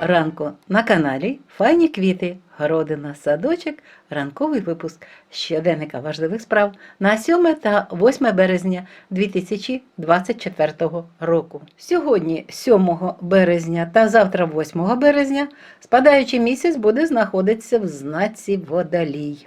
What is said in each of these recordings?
ранку на каналі Файні квіти, городина, садочок, ранковий випуск щоденника важливих справ на 7 та 8 березня 2024 року. Сьогодні, 7 березня та завтра, 8 березня, спадаючий місяць буде знаходитися в знаці водолій.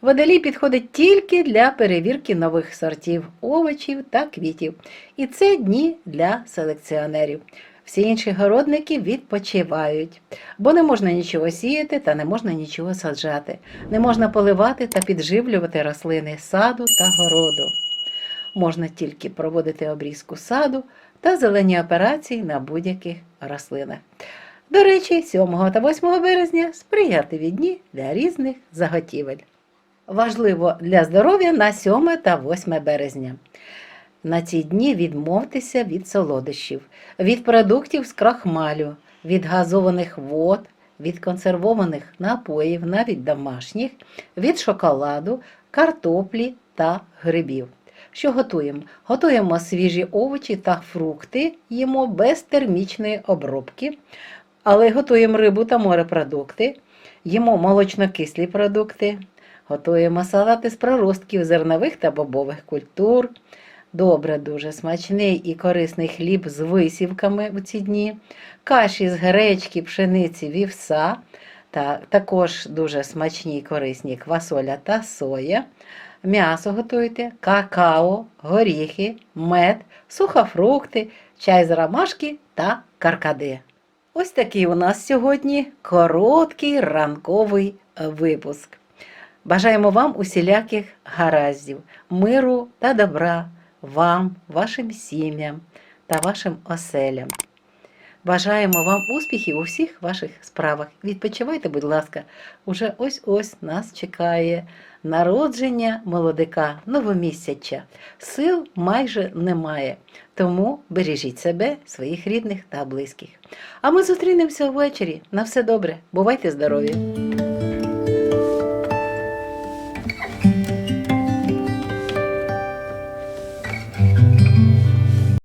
Водолій підходить тільки для перевірки нових сортів овочів та квітів. І це дні для селекціонерів. Всі інші городники відпочивають, бо не можна нічого сіяти та не можна нічого саджати, не можна поливати та підживлювати рослини саду та городу. Можна тільки проводити обрізку саду та зелені операції на будь-яких рослинах. До речі, 7 та 8 березня сприятливі дні для різних заготівель. Важливо для здоров'я на 7 та 8 березня. На ці дні відмовтеся від солодощів, від продуктів з крахмалю, від газованих вод, від консервованих напоїв, навіть домашніх, від шоколаду, картоплі та грибів. Що готуємо? Готуємо свіжі овочі та фрукти, їмо без термічної обробки, але готуємо рибу та морепродукти, їмо молочнокислі продукти, готуємо салати з проростків зернових та бобових культур. Добре, дуже смачний і корисний хліб з висівками у ці дні, каші з гречки, пшениці, вівса, та також дуже смачні і корисні квасоля та соя. М'ясо готуйте, какао, горіхи, мед, сухофрукти, чай з ромашки та каркаде. Ось такий у нас сьогодні короткий ранковий випуск. Бажаємо вам усіляких гараздів, миру та добра вам, вашим сім'ям та вашим оселям. Бажаємо вам успіхів у всіх ваших справах. Відпочивайте, будь ласка, уже ось-ось нас чекає народження молодика, новомісяча. Сил майже немає. Тому бережіть себе, своїх рідних та близьких. А ми зустрінемося ввечері. На все добре. Бувайте здорові!